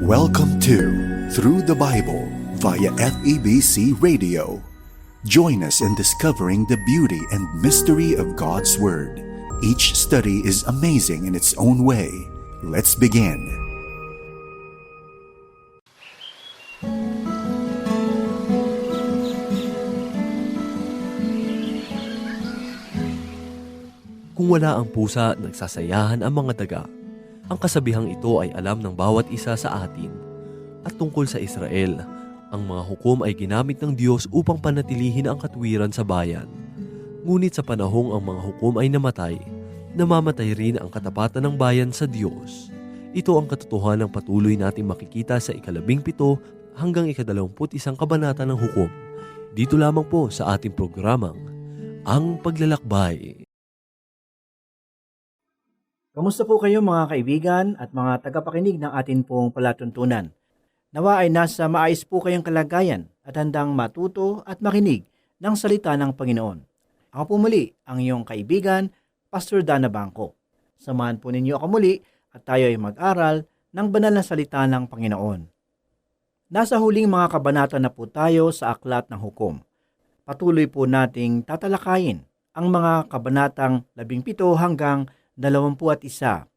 Welcome to Through the Bible via FEBC Radio. Join us in discovering the beauty and mystery of God's Word. Each study is amazing in its own way. Let's begin. Kung wala ang pusa, nagsasayahan ang mga daga. Ang kasabihang ito ay alam ng bawat isa sa atin. At tungkol sa Israel, ang mga hukom ay ginamit ng Diyos upang panatilihin ang katwiran sa bayan. Ngunit sa panahong ang mga hukom ay namatay, namamatay rin ang katapatan ng bayan sa Diyos. Ito ang katotohanan ng patuloy nating makikita sa ikalabing pito hanggang ikadalawamput isang kabanata ng hukom. Dito lamang po sa ating programang, Ang Paglalakbay. Kamusta po kayo mga kaibigan at mga tagapakinig ng atin pong palatuntunan? Nawa ay nasa maayos po kayong kalagayan at handang matuto at makinig ng salita ng Panginoon. Ako po muli ang iyong kaibigan, Pastor Dana Bangko. Samahan po ninyo ako muli at tayo ay mag-aral ng banal na salita ng Panginoon. Nasa huling mga kabanata na po tayo sa Aklat ng Hukom. Patuloy po nating tatalakayin ang mga kabanatang 17 hanggang 21.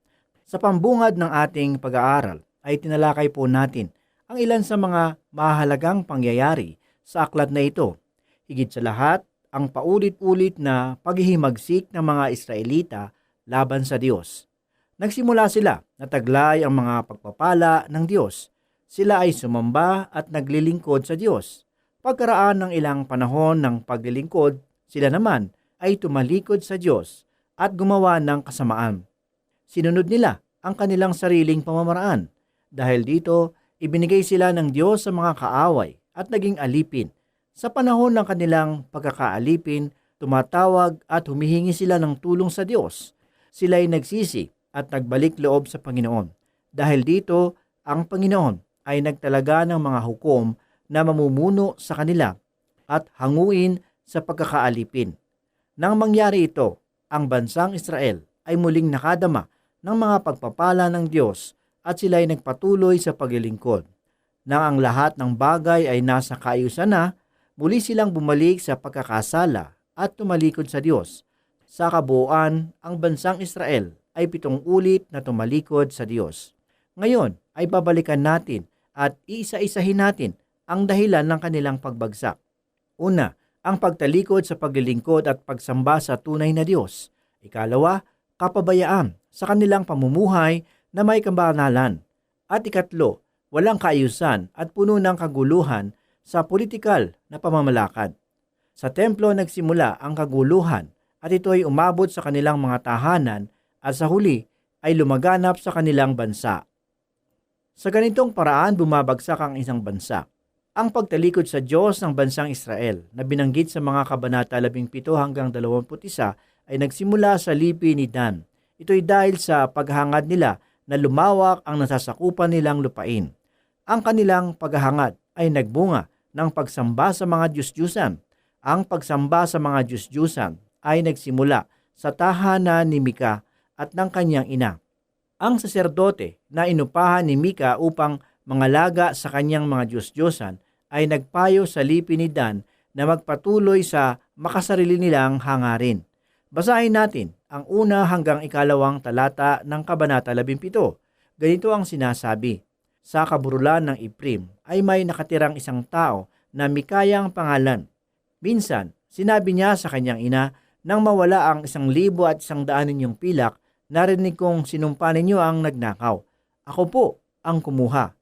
Sa pambungad ng ating pag-aaral ay tinalakay po natin ang ilan sa mga mahalagang pangyayari sa aklat na ito. Higit sa lahat, ang paulit-ulit na paghihimagsik ng mga Israelita laban sa Diyos. Nagsimula sila na taglay ang mga pagpapala ng Diyos. Sila ay sumamba at naglilingkod sa Diyos. Pagkaraan ng ilang panahon ng paglilingkod, sila naman ay tumalikod sa Diyos at gumawa ng kasamaan. Sinunod nila ang kanilang sariling pamamaraan. Dahil dito, ibinigay sila ng Diyos sa mga kaaway at naging alipin. Sa panahon ng kanilang pagkakaalipin, tumatawag at humihingi sila ng tulong sa Diyos. Sila ay nagsisi at nagbalik loob sa Panginoon. Dahil dito, ang Panginoon ay nagtalaga ng mga hukom na mamumuno sa kanila at hanguin sa pagkakaalipin. Nang mangyari ito, ang bansang Israel ay muling nakadama ng mga pagpapala ng Diyos at sila ay nagpatuloy sa paglilingkod. Nang ang lahat ng bagay ay nasa kaayusan na, muli silang bumalik sa pagkakasala at tumalikod sa Diyos. Sa kabuuan, ang bansang Israel ay pitong ulit na tumalikod sa Diyos. Ngayon ay babalikan natin at iisa-isahin natin ang dahilan ng kanilang pagbagsak. Una, ang pagtalikod sa paglilingkod at pagsamba sa tunay na Diyos. Ikalawa, kapabayaan sa kanilang pamumuhay na may kabanalan. At ikatlo, walang kaayusan at puno ng kaguluhan sa politikal na pamamalakad. Sa templo nagsimula ang kaguluhan at ito ay umabot sa kanilang mga tahanan at sa huli ay lumaganap sa kanilang bansa. Sa ganitong paraan bumabagsak ang isang bansa. Ang pagtalikod sa Diyos ng bansang Israel na binanggit sa mga kabanata 17 hanggang 21 ay nagsimula sa lipi ni Dan. Ito'y dahil sa paghangad nila na lumawak ang nasasakupan nilang lupain. Ang kanilang paghahangad ay nagbunga ng pagsamba sa mga Diyos-Diyusan. Ang pagsamba sa mga Diyos-Diyusan ay nagsimula sa tahanan ni Mika at ng kanyang ina. Ang saserdote na inupahan ni Mika upang mangalaga sa kanyang mga Diyos-Diyosan ay nagpayo sa lipi ni Dan na magpatuloy sa makasarili nilang hangarin. Basahin natin ang una hanggang ikalawang talata ng Kabanata 17. Ganito ang sinasabi. Sa kaburulan ng Iprim ay may nakatirang isang tao na Mikayang pangalan. Minsan, sinabi niya sa kanyang ina, nang mawala ang isang libo at isang daan ninyong pilak, narinig kong sinumpa ninyo ang nagnakaw. Ako po ang kumuha.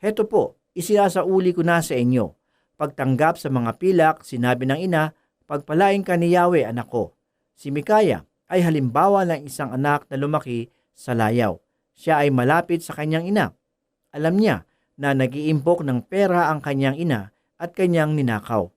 Heto po, isisauli ko na sa inyo. Pagtanggap sa mga pilak, sinabi ng ina, pagpalain ka ni Yahweh anak ko. Si Mikaya ay halimbawa ng isang anak na lumaki sa layaw. Siya ay malapit sa kanyang ina. Alam niya na nag-iimpok ng pera ang kanyang ina at kanyang ninakaw.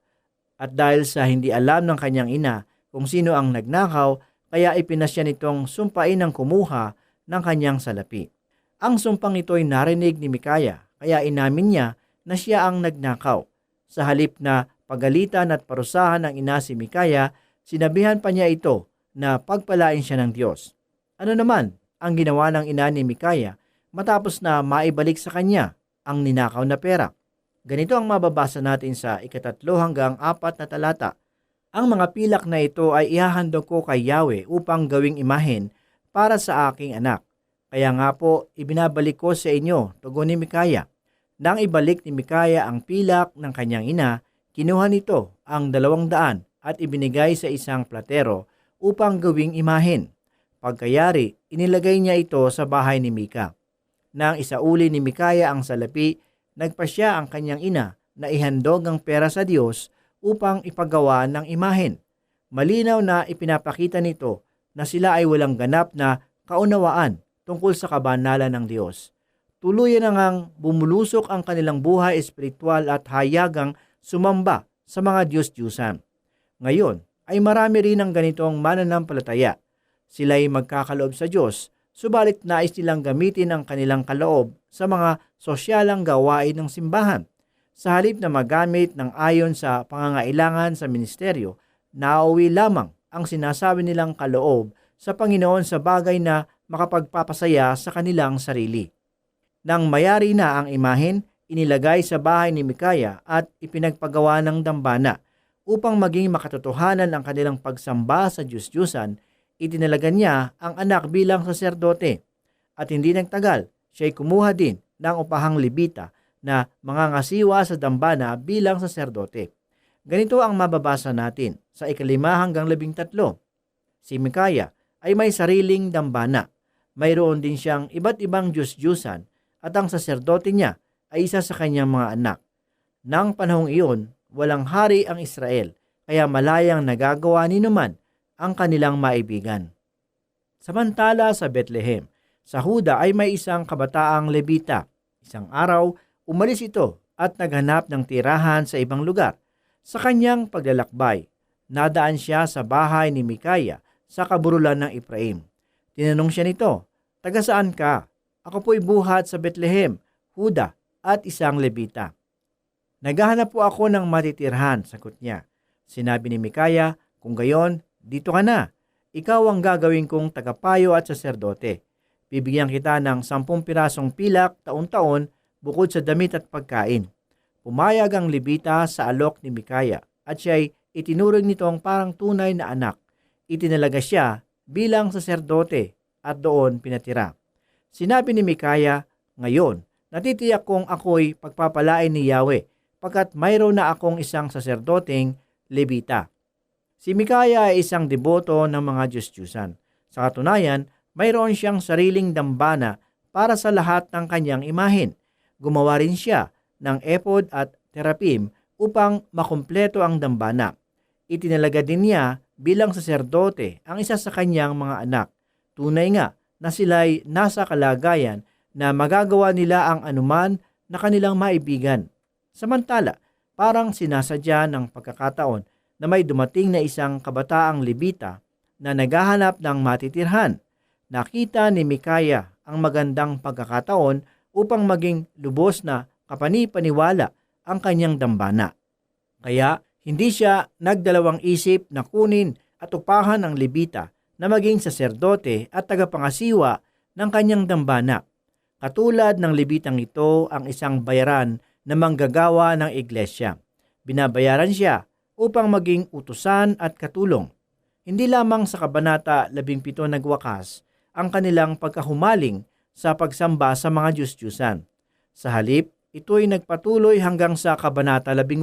At dahil sa hindi alam ng kanyang ina kung sino ang nagnakaw, kaya ipinasya nitong sumpain ng kumuha ng kanyang salapi. Ang sumpang ito ay narinig ni Mikaya, kaya inamin niya na siya ang nagnakaw. Sa halip na pagalitan at parusahan ng ina si Mikaya, sinabihan pa niya ito na pagpalain siya ng Diyos. Ano naman ang ginawa ng ina ni Mikaya matapos na maibalik sa kanya ang ninakaw na pera. Ganito ang mababasa natin sa ikatatlo hanggang apat na talata. Ang mga pilak na ito ay ihahandog ko kay Yahweh upang gawing imahen para sa aking anak. Kaya nga po, ibinabalik ko sa inyo, tugon ni Mikaya. Nang ibalik ni Mikaya ang pilak ng kanyang ina, kinuha nito ang dalawang daan at ibinigay sa isang platero upang gawing imahen. Pagkayari, inilagay niya ito sa bahay ni Mika. Nang isauli ni Mikaya ang salapi, nagpasya ang kanyang ina na ihandog ang pera sa Diyos upang ipagawa ng imahen. Malinaw na ipinapakita nito na sila ay walang ganap na kaunawaan tungkol sa kabanalan ng Diyos. Tuluyan na ngang bumulusok ang kanilang buhay espiritual at hayagang sumamba sa mga Diyos-Diyusan. Ngayon ay marami rin ang ganitong mananampalataya. Sila'y magkakaloob sa Diyos, subalit nais nilang gamitin ang kanilang kaloob sa mga sosyalang gawain ng simbahan. Sa halip na magamit ng ayon sa pangangailangan sa ministeryo, nauwi lamang ang sinasabi nilang kaloob sa Panginoon sa bagay na makapagpapasaya sa kanilang sarili. Nang mayari na ang imahen, inilagay sa bahay ni Mikaya at ipinagpagawa ng dambana upang maging makatotohanan ang kanilang pagsamba sa Diyos-Diyusan, itinalaga niya ang anak bilang saserdote. At hindi nagtagal, siya'y kumuha din ng upahang libita na mangangasiwa sa dambana bilang saserdote. Ganito ang mababasa natin sa ikalima hanggang labing tatlo. Si Mikaya ay may sariling dambana. Mayroon din siyang iba't ibang Diyos-Diyusan at ang saserdote niya ay isa sa kanyang mga anak. Nang panahong iyon, walang hari ang Israel, kaya malayang nagagawa ni naman ang kanilang maibigan. Samantala sa Bethlehem, sa Huda ay may isang kabataang Levita. Isang araw, umalis ito at naghanap ng tirahan sa ibang lugar. Sa kanyang paglalakbay, nadaan siya sa bahay ni Mikaya sa kaburulan ng Ephraim. Tinanong siya nito, Taga saan ka? Ako po'y buhat sa Bethlehem, Huda at isang Levita. Naghahanap po ako ng matitirhan, sagot niya. Sinabi ni Mikaya, kung gayon, dito ka na. Ikaw ang gagawin kong tagapayo at saserdote. Bibigyan kita ng sampung pirasong pilak taon-taon bukod sa damit at pagkain. Pumayag ang Levita sa alok ni Mikaya at siya'y itinuring nitong parang tunay na anak. Itinalaga siya bilang saserdote at doon pinatira. Sinabi ni Mikaya, Ngayon, natitiyak kong ako'y pagpapalain ni Yahweh pagkat mayroon na akong isang saserdoteng Levita. Si Mikaya ay isang deboto ng mga Diyos-Diyusan. Sa katunayan, mayroon siyang sariling dambana para sa lahat ng kanyang imahin. Gumawa rin siya ng epod at terapim upang makumpleto ang dambana. Itinalaga din niya bilang saserdote ang isa sa kanyang mga anak. Tunay nga na sila'y nasa kalagayan na magagawa nila ang anuman na kanilang maibigan. Samantala, parang sinasadya ng pagkakataon na may dumating na isang kabataang Levita na naghahanap ng matitirhan. Nakita ni Mikaya ang magandang pagkakataon upang maging lubos na kapanipaniwala ang kanyang dambana. Kaya hindi siya nagdalawang isip na kunin at upahan ang Levita na maging saserdote at tagapangasiwa ng kanyang dambana. Katulad ng Levitang ito ang isang bayaran na manggagawa ng iglesia. Binabayaran siya upang maging utusan at katulong. Hindi lamang sa Kabanata 17 nagwakas ang kanilang pagkahumaling sa pagsamba sa mga Diyos-Diyusan. Sa halip, ito'y nagpatuloy hanggang sa Kabanata 18.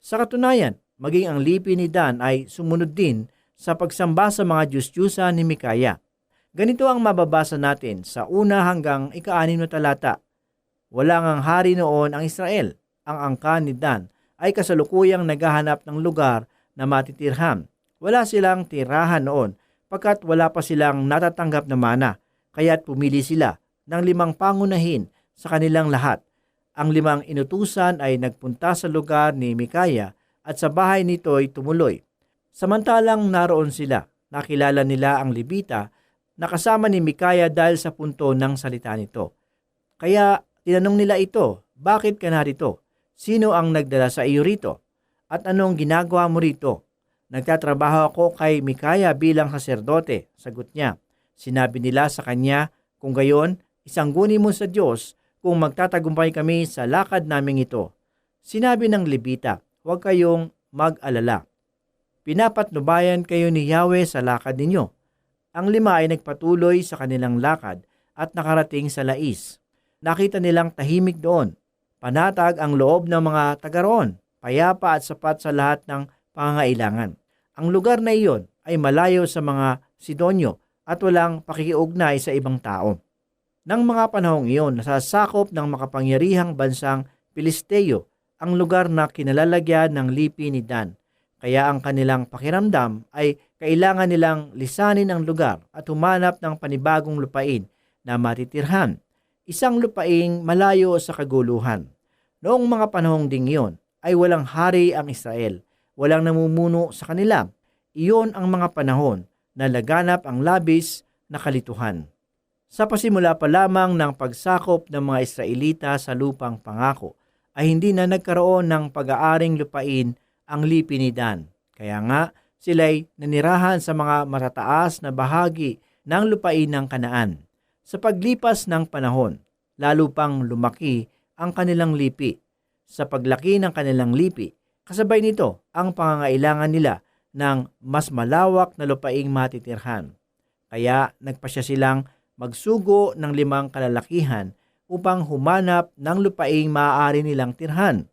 Sa katunayan, maging ang lipi ni Dan ay sumunod din sa pagsamba sa mga Diyos-Diyusan ni Mikaya. Ganito ang mababasa natin sa una hanggang ika-anim na talata. Wala ngang hari noon ang Israel. Ang angkan ni Dan ay kasalukuyang naghahanap ng lugar na matitirhan. Wala silang tirahan noon pagkat wala pa silang natatanggap na mana, kaya't pumili sila ng limang pangunahin sa kanilang lahat. Ang limang inutusan ay nagpunta sa lugar ni Mikaya at sa bahay nito ay tumuloy. Samantalang naroon sila, nakilala nila ang Libita na kasama ni Mikaya dahil sa punto ng salita nito. Kaya tinanong nila ito, bakit ka narito? Sino ang nagdala sa iyo rito? At anong ginagawa mo rito? Nagtatrabaho ako kay Mikaya bilang saserdote, sagot niya. Sinabi nila sa kanya, kung gayon, isangguni mo sa Diyos kung magtatagumpay kami sa lakad naming ito. Sinabi ng Levita, huwag kayong mag-alala. Pinapatnubayan kayo ni Yahweh sa lakad ninyo. Ang lima ay nagpatuloy sa kanilang lakad at nakarating sa Lais. Nakita nilang tahimik doon. Panatag ang loob ng mga taga roon, payapa at sapat sa lahat ng pangangailangan. Ang lugar na iyon ay malayo sa mga Sidonyo at walang pakikiugnay sa ibang tao. Nang mga panahong iyon, nasasakop ng makapangyarihang bansang Pilisteo ang lugar na kinalalagyan ng lipi ni Dan. Kaya ang kanilang pakiramdam ay kailangan nilang lisanin ang lugar at humanap ng panibagong lupain na matitirhan. Isang lupaing malayo sa kaguluhan. Noong mga panahong ding iyon ay walang hari ang Israel. Walang namumuno sa kanila. Iyon ang mga panahon na laganap ang labis na kalituhan. Sa pasimula pa lamang ng pagsakop ng mga Israelita sa lupang pangako, ay hindi na nagkaroon ng pag-aaring lupain ang lipi ni Dan. Kaya nga, sila'y nanirahan sa mga matataas na bahagi ng lupain ng kanaan. Sa paglipas ng panahon, lalo pang lumaki ang kanilang lipi. Sa paglaki ng kanilang lipi, kasabay nito ang pangangailangan nila ng mas malawak na lupaing matitirhan. Kaya nagpasya silang magsugo ng limang kalalakihan upang humanap ng lupaing maaari nilang tirhan.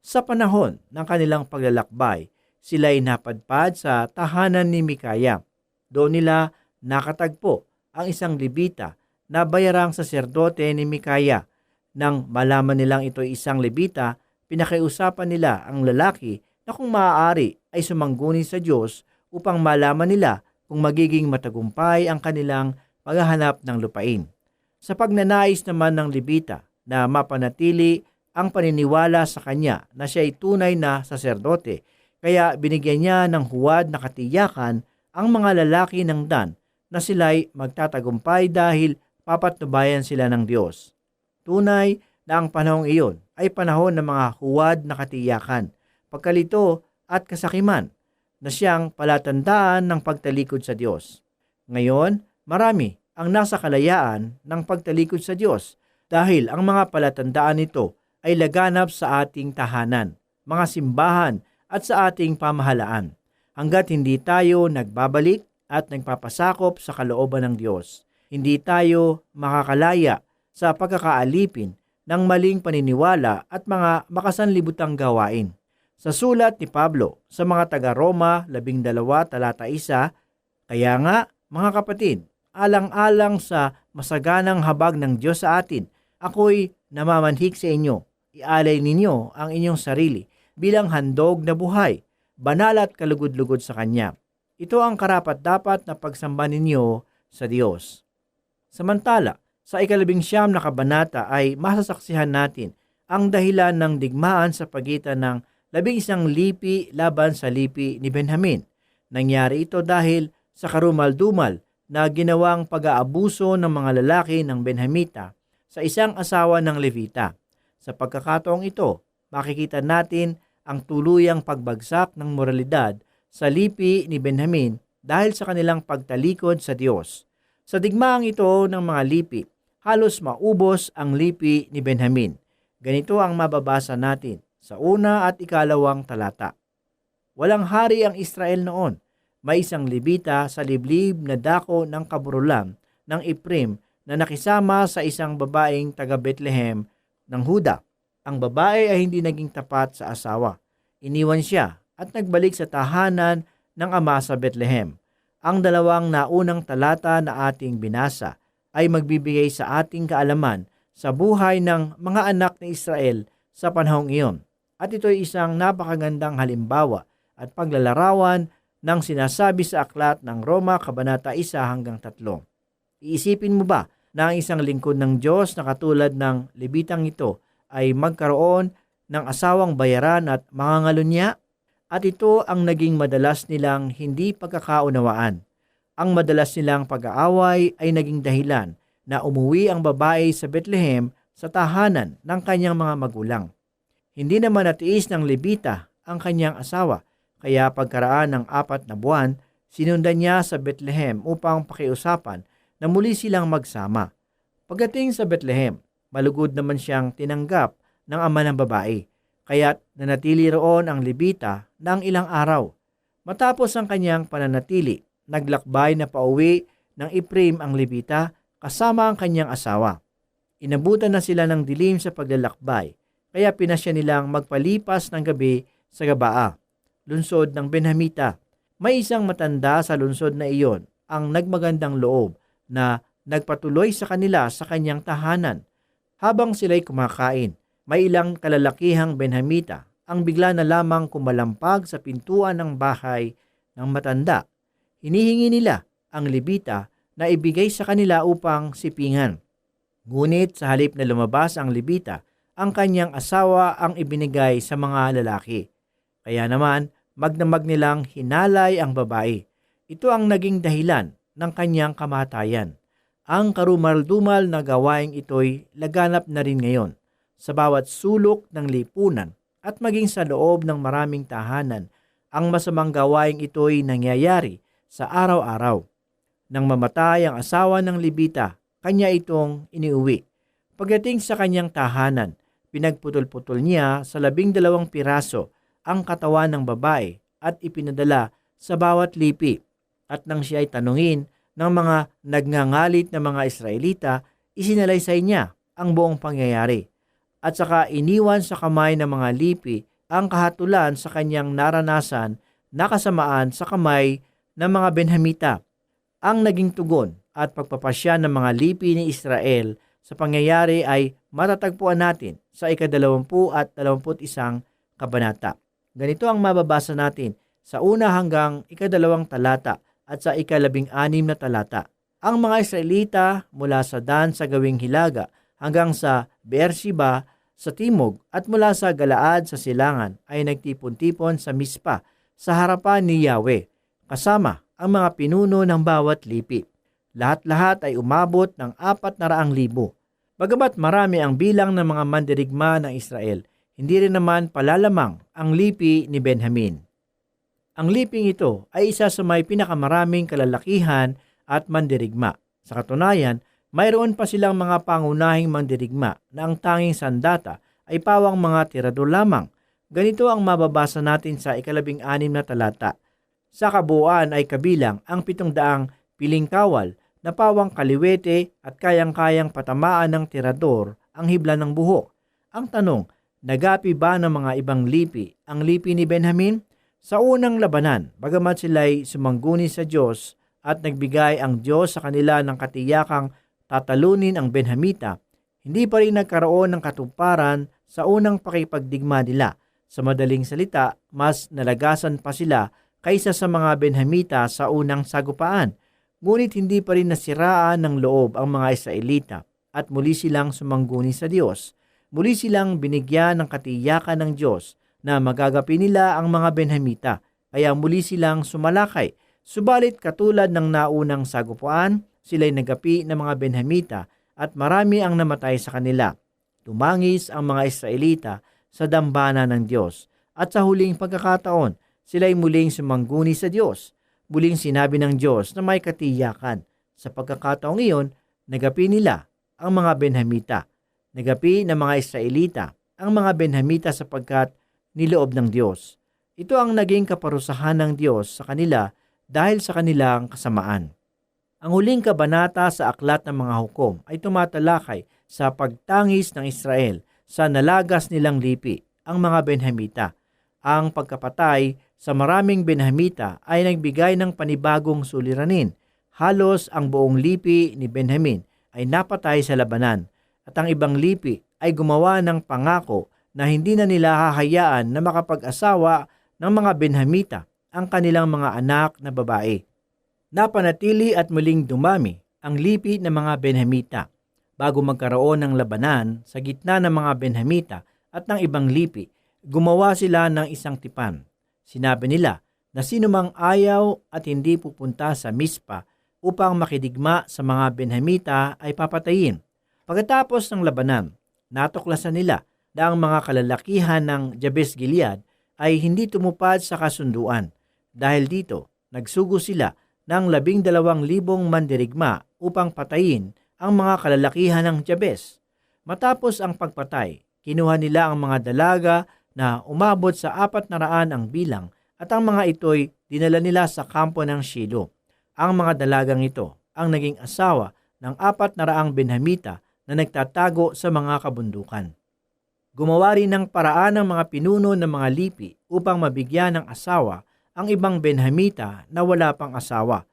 Sa panahon ng kanilang paglalakbay, sila'y napadpad sa tahanan ni Mikaya. Doon nila nakatagpo ang isang libita na bayarang saserdote ni Mikaya. Nang malaman nilang ito'y isang libita, pinakiusapan nila ang lalaki na kung maaari ay sumangguni sa Diyos upang malaman nila kung magiging matagumpay ang kanilang paghahanap ng lupain. Sa pagnanais naman ng Libita na mapanatili ang paniniwala sa kanya na siya ay tunay na saserdote, kaya binigyan niya ng huwad na katiyakan ang mga lalaki ng Dan na sila'y magtatagumpay dahil papatnubayan sila ng Diyos. Tunay na ang panahong iyon ay panahon ng mga huwad na katiyakan, pagkalito at kasakiman na siyang palatandaan ng pagtalikod sa Diyos. Ngayon, marami ang nasa kalayaan ng pagtalikod sa Diyos dahil ang mga palatandaan nito ay laganap sa ating tahanan, mga simbahan at sa ating pamahalaan hanggat hindi tayo nagbabalik at nagpapasakop sa kalooban ng Diyos. Hindi tayo makakalaya sa pagkakaalipin ng maling paniniwala at mga makasanlibutang gawain. Sa sulat ni Pablo sa mga taga-Roma 12 talata 1, Kaya nga, mga kapatid, alang-alang sa masaganang habag ng Diyos sa atin, ako'y namamanhik sa inyo. Ialay ninyo ang inyong sarili bilang handog na buhay, banal at kalugod-lugod sa Kanya. Ito ang karapat-dapat na pagsamba ninyo sa Diyos. Samantala, sa ikalabing siyam na kabanata ay masasaksihan natin ang dahilan ng digmaan sa pagitan ng labing isang lipi laban sa lipi ni Benjamin. Nangyari ito dahil sa karumal-dumal na ginawang pag-aabuso ng mga lalaki ng Benhamita sa isang asawa ng Levita. Sa pagkakataong ito, makikita natin ang tuluyang pagbagsak ng moralidad sa lipi ni Benjamin dahil sa kanilang pagtalikod sa Diyos. Sa digmaang ito ng mga lipi, halos maubos ang lipi ni Benjamin. Ganito ang mababasa natin sa una at ikalawang talata. Walang hari ang Israel noon. May isang libita sa liblib na dako ng kaburulam ng Iprim na nakisama sa isang babaeng taga Bethlehem ng Huda. Ang babae ay hindi naging tapat sa asawa. Iniwan siya at nagbalik sa tahanan ng ama sa Bethlehem. Ang dalawang naunang talata na ating binasa ay magbibigay sa ating kaalaman sa buhay ng mga anak ni Israel sa panahong iyon. At ito ay isang napakagandang halimbawa at paglalarawan ng sinasabi sa aklat ng Roma Kabanata 1 hanggang 3. Iisipin mo ba na ang isang lingkod ng Diyos na katulad ng libitang ito ay magkaroon ng asawang bayaran at niya? At ito ang naging madalas nilang hindi pagkakaunawaan. Ang madalas nilang pag-aaway ay naging dahilan na umuwi ang babae sa Bethlehem sa tahanan ng kanyang mga magulang. Hindi naman natiis ng Levita ang kanyang asawa, kaya pagkaraan ng apat na buwan, sinundan niya sa Bethlehem upang pakiusapan na muli silang magsama. Pagdating sa Bethlehem, malugod naman siyang tinanggap ng ama ng babae. Kaya't nanatili roon ang Libita ng ilang araw. Matapos ang kanyang pananatili, naglakbay na pauwi ng Iprim ang Libita kasama ang kanyang asawa. Inabutan na sila ng dilim sa paglalakbay, kaya pinasya nilang magpalipas ng gabi sa Gabaa, lunsod ng Benhamita. May isang matanda sa lunsod na iyon ang nagmagandang loob na nagpatuloy sa kanila sa kanyang tahanan. Habang sila'y kumakain, may ilang kalalakihang Benhamita ang bigla na lamang kumalampag sa pintuan ng bahay ng matanda. Hinihingi nila ang libita na ibigay sa kanila upang sipingan. Ngunit sa halip na lumabas ang libita, ang kanyang asawa ang ibinigay sa mga lalaki. Kaya naman, magdamag nilang hinalay ang babae. Ito ang naging dahilan ng kanyang kamatayan. Ang karumal-dumal na gawaing ito'y laganap na rin ngayon sa bawat sulok ng lipunan at maging sa loob ng maraming tahanan. Ang masamang gawaing ito'y nangyayari sa araw-araw. Nang mamatay ang asawa ng Libita, kanya itong iniuwi. Pagdating sa kanyang tahanan, pinagputol-putol niya sa labing dalawang piraso ang katawan ng babae at ipinadala sa bawat lipi. At nang siya ay tanungin ng mga nagngangalit na mga Israelita, isinalaysay niya ang buong pangyayari. At saka iniwan sa kamay ng mga lipi ang kahatulan sa kanyang naranasan na kasamaan sa kamay ng mga Benhamita. Ang naging tugon at pagpapasya ng mga lipi ni Israel sa pangyayari ay matatagpuan natin sa ikadalawampu at dalawamput isang kabanata. Ganito ang mababasa natin sa una hanggang ikadalawang talata at sa ikalabing anim na talata. Ang mga Israelita mula sa Dan sa gawing hilaga hanggang sa Beersheba sa timog at mula sa Galaad sa silangan ay nagtipon-tipon sa Mispa sa harapan ni Yahweh kasama ang mga pinuno ng bawat lipi. Lahat-lahat ay umabot ng apat na raang libo. Bagamat marami ang bilang ng mga mandirigma ng Israel, hindi rin naman palalamang ang lipi ni Benjamin. Ang liping ito ay isa sa may pinakamaraming kalalakihan at mandirigma. Sa katunayan, mayroon pa silang mga pangunahing mandirigma na ang tanging sandata ay pawang mga tirador lamang. Ganito ang mababasa natin sa ikalabing anim na talata. Sa kabuuan ay kabilang ang pitong daang piling kawal na pawang kaliwete at kayang-kayang patamaan ng tirador ang hibla ng buhok. Ang tanong, nagapi ba ng mga ibang lipi ang lipi ni Benjamin? Sa unang labanan, bagamat sila'y sumangguni sa Diyos at nagbigay ang Diyos sa kanila ng katiyakang tatalunin ang Benhamita, hindi pa rin nagkaroon ng katuparan sa unang pakipagdigma nila. Sa madaling salita, mas nalagasan pa sila kaysa sa mga Benhamita sa unang sagupaan. Ngunit hindi pa rin nasiraan ng loob ang mga Israelita at muli silang sumangguni sa Diyos. Muli silang binigyan ng katiyakan ng Diyos na magagapi nila ang mga Benhamita, kaya muli silang sumalakay. Subalit katulad ng naunang sagupuan, sila'y nagapi ng mga Benhamita at marami ang namatay sa kanila. Tumangis ang mga Israelita sa dambana ng Diyos at sa huling pagkakataon, sila'y muling sumangguni sa Diyos. Muling sinabi ng Diyos na may katiyakan. Sa pagkakataong iyon, nagapi nila ang mga Benhamita. Nagapi ng mga Israelita ang mga Benhamita sapagkat niloob ng Diyos. Ito ang naging kaparusahan ng Diyos sa kanila dahil sa kanilang kasamaan. Ang huling kabanata sa Aklat ng Mga Hukom ay tumatalakay sa pagtangis ng Israel sa nalagas nilang lipi, ang mga Benhamita. Ang pagkapatay sa maraming Benhamita ay nagbigay ng panibagong suliranin. Halos ang buong lipi ni Benjamin ay napatay sa labanan at ang ibang lipi ay gumawa ng pangako na hindi na nila hahayaan na makapag-asawa ng mga Benhamita ang kanilang mga anak na babae. Napanatili at muling dumami ang lipi ng mga Benhamita bago magkaroon ng labanan sa gitna ng mga Benhamita at ng ibang lipi, gumawa sila ng isang tipan. Sinabi nila na sino mang ayaw at hindi pupunta sa Mispa upang makidigma sa mga Benhamita ay papatayin. Pagkatapos ng labanan, natuklasan nila na ang mga kalalakihan ng Jabes Gilead ay hindi tumupad sa kasunduan. Dahil dito, nagsugo sila ng labing dalawang libong mandirigma upang patayin ang mga kalalakihan ng Jabes. Matapos ang pagpatay, kinuha nila ang mga dalaga na umabot sa apat na raan ang bilang at ang mga ito'y dinala nila sa kampo ng Shilo. Ang mga dalagang ito ang naging asawa ng apat na raang Benhamita na nagtatago sa mga kabundukan. Gumawa rin ng paraan ng mga pinuno ng mga lipi upang mabigyan ng asawa ang ibang Benhamita na wala pang asawa.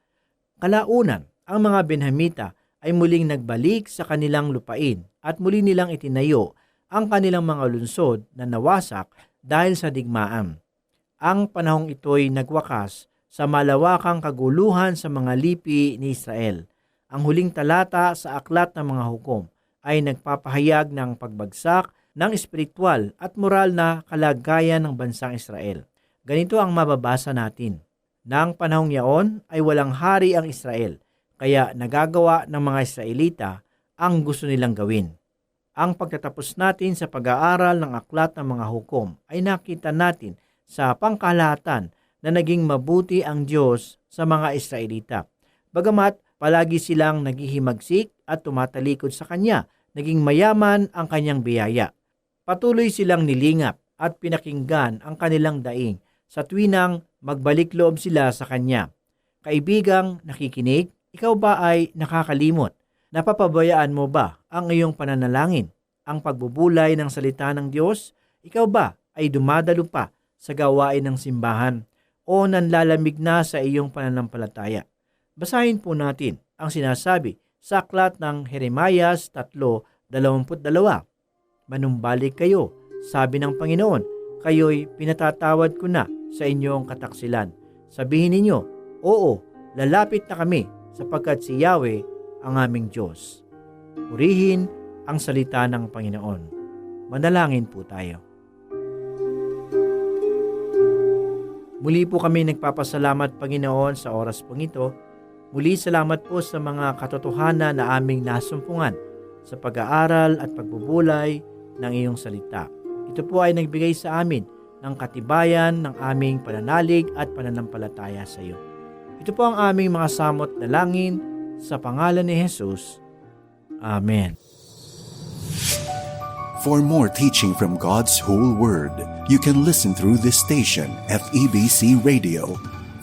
Kalaunan, ang mga Benhamita ay muling nagbalik sa kanilang lupain at muli nilang itinayo ang kanilang mga lungsod na nawasak dahil sa digmaan. Ang panahong ito'y nagwakas sa malawakang kaguluhan sa mga lipi ni Israel. Ang huling talata sa aklat ng mga hukom ay nagpapahayag ng pagbagsak ng espiritual at moral na kalagayan ng bansang Israel. Ganito ang mababasa natin. Nang panahong yaon ay walang hari ang Israel, kaya nagagawa ng mga Israelita ang gusto nilang gawin. Ang pagtatapos natin sa pag-aaral ng aklat ng mga hukom ay nakita natin sa pangkalahatan na naging mabuti ang Diyos sa mga Israelita. Bagamat palagi silang naghihimagsik at tumatalikod sa Kanya, naging mayaman ang Kanyang biyaya. Patuloy silang nilingap at pinakinggan ang kanilang daing sa tuwinang magbalik loob sila sa Kanya. Kaibigang nakikinig, ikaw ba ay nakakalimot? Napapabayaan mo ba ang iyong pananalangin, ang pagbubulay ng salita ng Diyos? Ikaw ba ay dumadalo pa sa gawain ng simbahan o nanlalamig na sa iyong pananampalataya? Basahin po natin ang sinasabi sa aklat ng Jeremias 3.22. Manumbalik kayo, sabi ng Panginoon, kayo'y pinatatawad ko na sa inyong kataksilan. Sabihin ninyo, Oo, lalapit na kami sapagkat si Yahweh ang aming Diyos. Purihin ang salita ng Panginoon. Manalangin po tayo. Muli po kami nagpapasalamat Panginoon sa oras pong ito. Muli salamat po sa mga katotohanan na aming nasumpungan sa pag-aaral at pagbubulay ng iyong salita. Ito po ay nagbigay sa amin ng katibayan ng aming pananalig at pananampalataya sa iyo. Ito po ang aming mga samot na langin sa pangalan ni Jesus. Amen. For more teaching from God's whole Word, you can listen through this station, FEBC Radio.